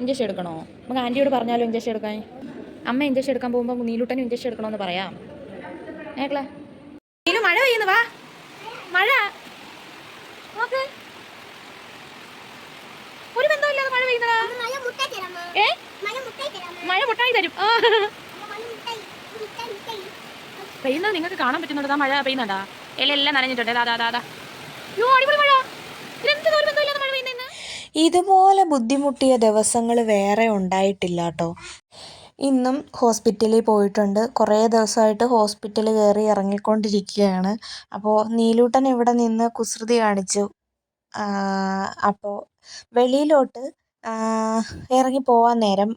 Injection എടുക്കണോ നമുക്ക് ആന്റിയോട് പറഞ്ഞാലോ ഇഞ്ചക്ഷൻ എടുക്കാൻ? അമ്മ ഇഞ്ചക്ഷൻ എടുക്കാൻ പോകുമ്പോൾ നീലൂട്ടനും ഇഞ്ചക്ഷൻ എടുക്കണമെന്ന് പറയാം. ഏക്കളെ നീലു മഴ പെയ്യുന്നു വാ. മഴ. നോക്ക്. ഒരു ബന്ധമില്ലാതെ മഴ പെയ്യുന്നതാ. മഴ മുട്ടായി ഏ? മഴ തരും പെയ്യുന്നത് നിങ്ങൾക്ക് കാണാൻ പറ്റുന്നുണ്ടോ? മഴ പെയ്യുന്നുണ്ടാ? എല്ലാം നനഞ്ഞിട്ടുണ്ട്. അതാ അതാ അതാ യോ അടിപൊളി മഴ ഇതെന്ത് ഒരു ബന്ധമില്ലാതെ മഴ പെയ്യുന്ന ഇതുപോലെ ബുദ്ധിമുട്ടിയ ദിവസങ്ങൾ വേറെ ഉണ്ടായിട്ടില്ല കേട്ടോ ഇന്നും ഹോസ്പിറ്റലിൽ പോയിട്ടുണ്ട്. കുറേ ദിവസമായിട്ട് ഹോസ്പിറ്റൽ കയറി ഇറങ്ങിക്കൊണ്ടിരിക്കുകയാണ്. അപ്പോൾ നീലൂട്ടൻ ഇവിടെ നിന്ന് കുസൃതി കാണിച്ചു. അപ്പോൾ വെളിയിലോട്ട് ഇറങ്ങി പോവാൻ നേരം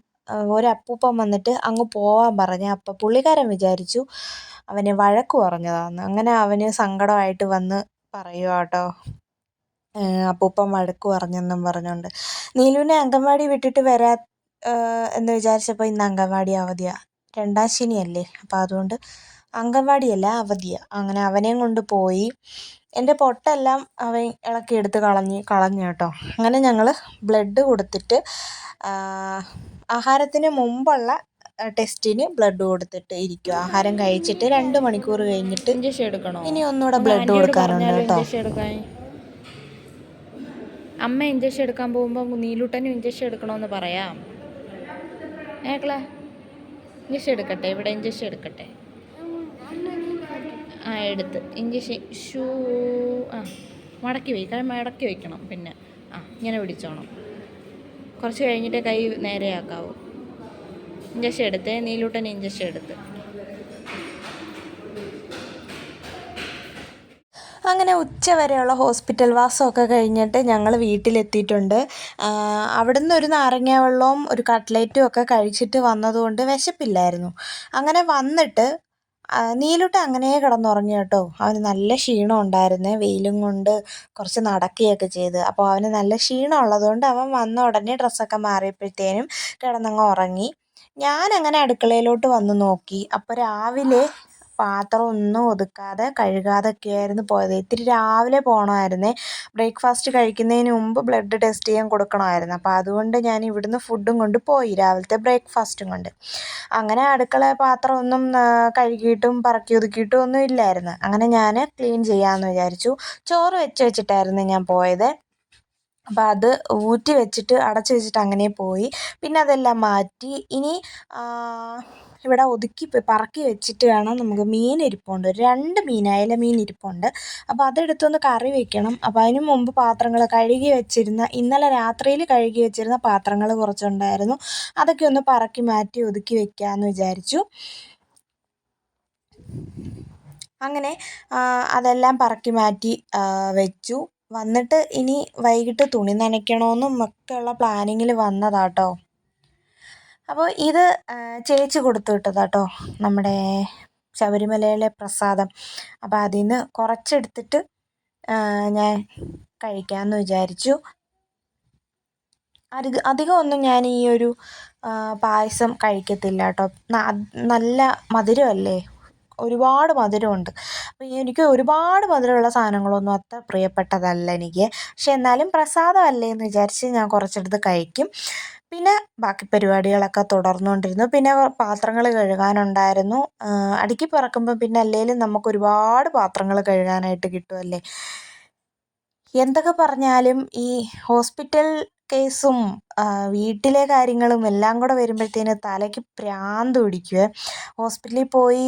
ഒരു അപ്പൂപ്പൻ വന്നിട്ട് അങ്ങ് പോവാൻ പറഞ്ഞു. അപ്പം പുള്ളിക്കാരൻ വിചാരിച്ചു അവന് വഴക്ക് പറഞ്ഞതാന്ന്. അങ്ങനെ അവന് സങ്കടമായിട്ട് വന്ന് പറയുക കേട്ടോ അപ്പൂപ്പൻ വഴക്ക് പറഞ്ഞെന്നും പറഞ്ഞുകൊണ്ട് നീലുവിനെ അംഗൻവാടി വിട്ടിട്ട് വരാ എന്ന് വിചാരിച്ചപ്പോൾ ഇന്ന് അംഗൻവാടി അവധിയാണ് രണ്ടാം ശനിയല്ലേ അപ്പോൾ അതുകൊണ്ട് അംഗൻവാടിയല്ല അവധിയാണ് അങ്ങനെ അവനെയും കൊണ്ട് പോയി. എന്റെ പൊട്ടെല്ലാം അവൻ ഇളക്കി എടുത്ത് കളഞ്ഞ് കളഞ്ഞു കേട്ടോ. അങ്ങനെ ഞങ്ങൾ ബ്ലഡ് കൊടുത്തിട്ട് ആഹാരത്തിന് മുമ്പുള്ള ടെസ്റ്റിന് ബ്ലഡ് കൊടുത്തിട്ട് ഇരിക്കും ആഹാരം കഴിച്ചിട്ട് രണ്ട് മണിക്കൂർ കഴിഞ്ഞിട്ട് ഇനി ഒന്നുകൂടെ ബ്ലഡ് കൊടുക്കാറുണ്ട് കേട്ടോ. അമ്മ ഇഞ്ചക്ഷൻ എടുക്കാൻ പോകുമ്പോൾ നീലൂട്ടനും ഇഞ്ചക്ഷൻ എടുക്കണമെന്ന് പറയാം. ഏക്കളെ ഇഞ്ചക്ഷൻ എടുക്കട്ടെ ഇവിടെ ഇഞ്ചക്ഷൻ എടുക്കട്ടെ. ആ എടുത്ത്. ഇഞ്ചക്ഷൻ ഷൂ ആ മടക്കി വയ്ക്കാൻ മടക്കി വയ്ക്കണം പിന്നെ. ആ ഇങ്ങനെ പിടിച്ചോണം. കുറച്ച് കഴിഞ്ഞിട്ട് കൈ നേരെയാക്കാവൂ. ഇഞ്ചക്ഷൻ എടുത്തേ നീലൂട്ടൻ ഇഞ്ചക്ഷൻ എടുത്ത്. അങ്ങനെ ഉച്ച വരെയുള്ള ഹോസ്പിറ്റൽ വാസമൊക്കെ കഴിഞ്ഞിട്ട് ഞങ്ങൾ വീട്ടിലെത്തിയിട്ടുണ്ട്. അവിടുന്ന് ഒരു നാരങ്ങ വെള്ളവും ഒരു കട്ട്ലേറ്റും ഒക്കെ കഴിച്ചിട്ട് വന്നതുകൊണ്ട് വിശപ്പില്ലായിരുന്നു. അങ്ങനെ വന്നിട്ട് നീലൂട്ട് നീലുട്ട അങ്ങനെ കിടന്നുറങ്ങി കേട്ടോ. അവന് നല്ല ക്ഷീണം ഉണ്ടായിരുന്നേ വെയിലും കൊണ്ട് കുറച്ച് നടക്കുകയൊക്കെ ചെയ്ത്. അപ്പോൾ അവന് നല്ല ക്ഷീണം ഉള്ളതുകൊണ്ട് അവൻ വന്ന ഉടനെ ഡ്രസ്സൊക്കെ മാറിയപ്പോഴത്തേനും കിടന്നങ്ങ് ഉറങ്ങി. ഞാൻ അങ്ങനെ അടുക്കളയിലോട്ട് വന്ന് നോക്കി. അപ്പോൾ രാവിലെ പാത്രം ഒന്നും ഒതുക്കാതെ കഴുകാതെ കഴുകാതൊക്കെയായിരുന്നു പോയത്. ഇത്തിരി രാവിലെ പോകണമായിരുന്നേ ബ്രേക്ക്ഫാസ്റ്റ് കഴിക്കുന്നതിന് മുമ്പ് ബ്ലഡ് ടെസ്റ്റ് ചെയ്യാൻ കൊടുക്കണമായിരുന്നു. അപ്പോൾ അതുകൊണ്ട് ഞാൻ ഇവിടുന്ന് ഫുഡും കൊണ്ട് പോയി രാവിലത്തെ ബ്രേക്ക്ഫാസ്റ്റും കൊണ്ട്. അങ്ങനെ അടുക്കള പാത്രം ഒന്നും കഴുകിയിട്ടും പറക്കി ഒതുക്കിയിട്ടും ഒന്നും ഇല്ലായിരുന്നു. അങ്ങനെ ഞാൻ ക്ലീൻ ചെയ്യാമെന്ന് വിചാരിച്ചു. ചോറ് വെച്ച് വെച്ചിട്ടായിരുന്നു ഞാൻ പോയത്. അപ്പോൾ അത് ഊറ്റി വെച്ചിട്ട് അടച്ചു വെച്ചിട്ട് അങ്ങനെ പോയി. പിന്നെ അതെല്ലാം മാറ്റി. ഇനി ഇവിടെ ഒതുക്കി പറക്കി വെച്ചിട്ട് വേണം നമുക്ക് മീൻ ഇരിപ്പുണ്ട്. രണ്ട് മീൻ അയല മീൻ ഇരിപ്പുണ്ട്. അപ്പോൾ അതെടുത്തൊന്ന് കറി വെക്കണം. അപ്പോൾ അതിന് മുമ്പ് പാത്രങ്ങൾ കഴുകി വെച്ചിരുന്ന ഇന്നലെ രാത്രിയിൽ കഴുകി വെച്ചിരുന്ന പാത്രങ്ങൾ കുറച്ചുണ്ടായിരുന്നു. അതൊക്കെ ഒന്ന് പറക്കി മാറ്റി ഒതുക്കി വെക്കാമെന്ന് വിചാരിച്ചു. അങ്ങനെ അതെല്ലാം പറക്കി മാറ്റി വെച്ചു. വന്നിട്ട് ഇനി വൈകിട്ട് തുണി നനയ്ക്കണമെന്നും ഉള്ള പ്ലാനിങ്ങിൽ വന്നതാട്ടോ. അപ്പോൾ ഇത് ചേച്ചി കൊടുത്തു വിട്ടതാട്ടോ നമ്മുടെ ശബരിമലയിലെ പ്രസാദം. അപ്പോൾ അതിൽ നിന്ന് കുറച്ചെടുത്തിട്ട് ഞാൻ കഴിക്കാമെന്ന് വിചാരിച്ചു. അധികം ഒന്നും ഞാൻ ഈ ഒരു പായസം കഴിക്കത്തില്ല കേട്ടോ നല്ല മധുരമല്ലേ? ഒരുപാട് മധുരമുണ്ട്. അപ്പോൾ എനിക്ക് ഒരുപാട് മധുരമുള്ള സാധനങ്ങളൊന്നും അത്ര പ്രിയപ്പെട്ടതല്ല എനിക്ക്. പക്ഷെ എന്നാലും പ്രസാദമല്ലേ എന്ന് വിചാരിച്ച് ഞാൻ കുറച്ചെടുത്ത് കഴിക്കും. പിന്നെ ബാക്കി പരിപാടികളൊക്കെ തുടർന്നുകൊണ്ടിരുന്നു. പിന്നെ പാത്രങ്ങൾ കഴുകാനുണ്ടായിരുന്നു. അടുക്കി പറക്കുമ്പോൾ പിന്നെ അല്ലെങ്കിലും നമുക്ക് ഒരുപാട് പാത്രങ്ങൾ കഴുകാനായിട്ട് കിട്ടുമല്ലേ എന്തൊക്കെ പറഞ്ഞാലും ഈ ഹോസ്പിറ്റൽ കേസും വീട്ടിലെ കാര്യങ്ങളും എല്ലാം കൂടെ വരുമ്പോഴത്തേന് തലയ്ക്ക് പ്രാന്ത് പിടിക്കുവേ. ഹോസ്പിറ്റലിൽ പോയി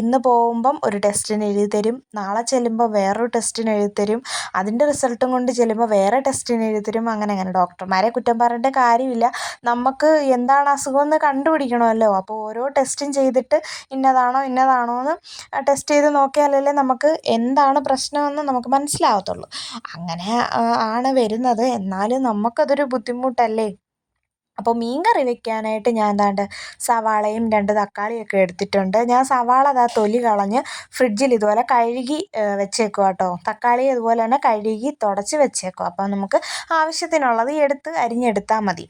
ഇന്ന് പോകുമ്പം ഒരു ടെസ്റ്റിന് എഴുതി തരും. നാളെ ചെല്ലുമ്പോൾ വേറൊരു ടെസ്റ്റിന് എഴുതി തരും. അതിന്റെ റിസൾട്ടും കൊണ്ട് ചെല്ലുമ്പോൾ വേറെ ടെസ്റ്റിന് എഴുതി തരും. അങ്ങനെ അങ്ങനെ. ഡോക്ടർമാരെ കുറ്റം പറഞ്ഞിട്ട് കാര്യമില്ല. നമുക്ക് എന്താണ് അസുഖം എന്ന് കണ്ടുപിടിക്കണമല്ലോ. അപ്പോൾ ഓരോ ടെസ്റ്റും ചെയ്തിട്ട് ഇന്നതാണോ ഇന്നതാണോ എന്ന് ടെസ്റ്റ് ചെയ്ത് നോക്കിയാലല്ലേ നമുക്ക് എന്താണ് പ്രശ്നമെന്ന് നമുക്ക് മനസ്സിലാവത്തുള്ളൂ. അങ്ങനെ ആണ് വരുന്നത്. എന്നാലും നമുക്കതൊരു ബുദ്ധിമുട്ടല്ലേ? അപ്പോൾ മീൻ കറി വെക്കാനായിട്ട് ഞാൻ എന്താണ്ട് സവാളയും രണ്ട് തക്കാളിയൊക്കെ എടുത്തിട്ടുണ്ട്. ഞാൻ സവാള അതാ തൊലി കളഞ്ഞ് ഫ്രിഡ്ജിൽ ഇതുപോലെ കഴുകി വെച്ചേക്കും കേട്ടോ തക്കാളി അതുപോലെ തന്നെ കഴുകി തുടച്ച് വെച്ചേക്കുക അപ്പോൾ നമുക്ക് ആവശ്യത്തിനുള്ളത് എടുത്ത് അരിഞ്ഞെടുത്താൽ മതി.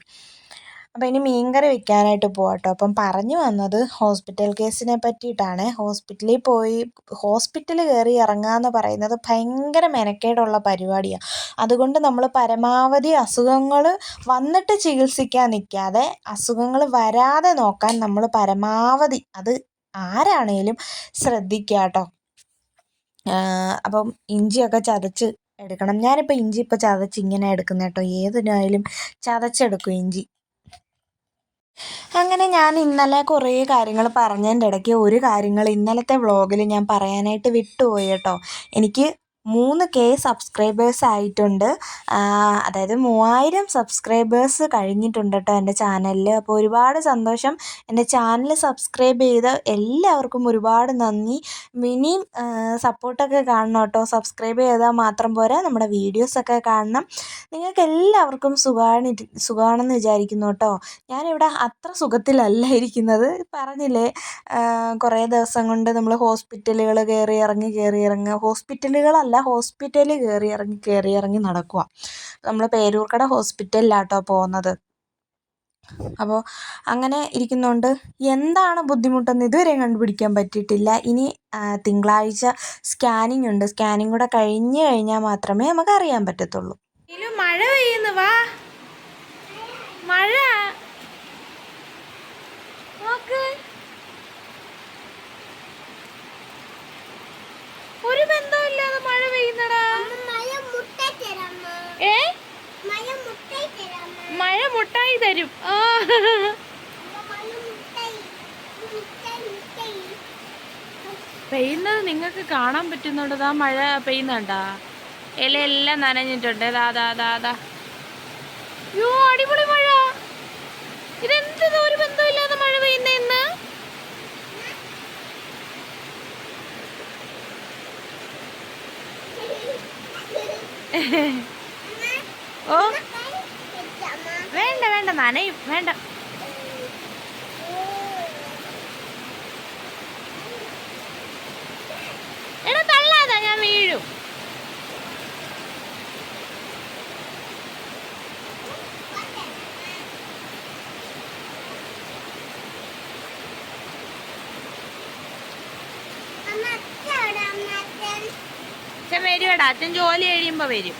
അപ്പോൾ ഇനി മീൻകറി വെക്കാനായിട്ട് പോവാം കേട്ടോ അപ്പം പറഞ്ഞു വന്നത് ഹോസ്പിറ്റൽ കേസിനെ പറ്റിയിട്ടാണ്. ഹോസ്പിറ്റലിൽ പോയി ഹോസ്പിറ്റൽ കയറി ഇറങ്ങുക എന്ന് പറയുന്നത് ഭയങ്കര മെനക്കേടുള്ള പരിപാടിയാണ് അതുകൊണ്ട് നമ്മൾ പരമാവധി അസുഖങ്ങൾ വന്നിട്ട് ചികിത്സിക്കാൻ നിൽക്കാതെ അസുഖങ്ങൾ വരാതെ നോക്കാൻ നമ്മൾ പരമാവധി അത് ആരാണേലും ശ്രദ്ധിക്കുക കേട്ടോ അപ്പം ഇഞ്ചിയൊക്കെ ചതച്ച് എടുക്കണം. ഞാനിപ്പോൾ ഇഞ്ചി ഇപ്പോൾ ചതച്ച് ഇങ്ങനെ എടുക്കുന്നേട്ടോ ഏതിനായാലും ചതച്ചെടുക്കും ഇഞ്ചി. അങ്ങനെ ഞാൻ ഇന്നലെ കുറേ കാര്യങ്ങൾ പറഞ്ഞതിന്റെ ഇടയ്ക്ക് ഒരു കാര്യങ്ങൾ ഇന്നലത്തെ വ്ളോഗിൽ ഞാൻ പറയാനായിട്ട് വിട്ടുപോയി കേട്ടോ. എനിക്ക് മൂന്ന് കെ സബ്സ്ക്രൈബേഴ്സ് ആയിട്ടുണ്ട്. അതായത് മൂവായിരം സബ്സ്ക്രൈബേഴ്സ് കഴിഞ്ഞിട്ടുണ്ട് കേട്ടോ എന്റെ ചാനലിൽ. അപ്പോൾ ഒരുപാട് സന്തോഷം. എന്റെ ചാനൽ സബ്സ്ക്രൈബ് ചെയ്ത എല്ലാവർക്കും ഒരുപാട് നന്ദി. ഇനിയും സപ്പോർട്ടൊക്കെ കാണണം കേട്ടോ. സബ്സ്ക്രൈബ് ചെയ്താൽ മാത്രം പോരാ. നമ്മുടെ വീഡിയോസൊക്കെ കാണണം. നിങ്ങൾക്ക് എല്ലാവർക്കും സുഖമാണ് സുഖമാണെന്ന് വിചാരിക്കുന്നു കേട്ടോ. ഞാനിവിടെ അത്ര സുഖത്തിലല്ല ഇരിക്കുന്നത്. പറഞ്ഞില്ലേ കുറേ ദിവസം കൊണ്ട് നമ്മൾ ഹോസ്പിറ്റലുകൾ കയറി ഇറങ്ങി കയറി ഇറങ്ങുക ഹോസ്പിറ്റലുകളല്ല ഹോസ്പിറ്റലിൽ കയറി ഇറങ്ങി കയറി ഇറങ്ങി നടക്കുക നമ്മൾ പേരൂർക്കട ഹോസ്പിറ്റലിലാട്ടോ പോകുന്നത്. അപ്പോൾ അങ്ങനെ ഇരിക്കുന്നതുകൊണ്ട് എന്താണ് ബുദ്ധിമുട്ടെന്ന് ഇതുവരെ കണ്ടുപിടിക്കാൻ പറ്റിയിട്ടില്ല. ഇനി തിങ്കളാഴ്ച സ്കാനിങ് ഉണ്ട്. സ്കാനിങ് കൂടെ കഴിഞ്ഞ് കഴിഞ്ഞാൽ മാത്രമേ നമുക്ക് അറിയാൻ പറ്റത്തുള്ളൂ. മഴ പെയ്യുന്നു. വാ. മഴ. ഒരു ബന്ധമില്ലാതെ മഴ പെയ്യുന്നടാ അമ്മ മഴ മുട്ടായി തരാമ്മ ഏ മഴ മുട്ടായി തരാമ്മ മഴ മുട്ടായി തരും. ആ. പെയ്യുന്നത് നിങ്ങൾക്ക് കാണാൻ പറ്റുന്നുണ്ട്. ആ മഴ പെയ്യുന്നുണ്ടാ? ഇലയെല്ലാം നനഞ്ഞിട്ടുണ്ട്. ദാദാ ദാദാ യോ അടിപൊളി മഴ. ഇതെന്ത് ഒരു ബന്ധമില്ലാതെ മഴ പെയ്യുന്ന ഇന്ന്? ഓ. വേണ്ട നനയും വേണ്ട. എടാ തള്ളാതാ ഞാൻ വീഴും. അച്ഛൻ ജോലി കഴിയുമ്പോ വരും.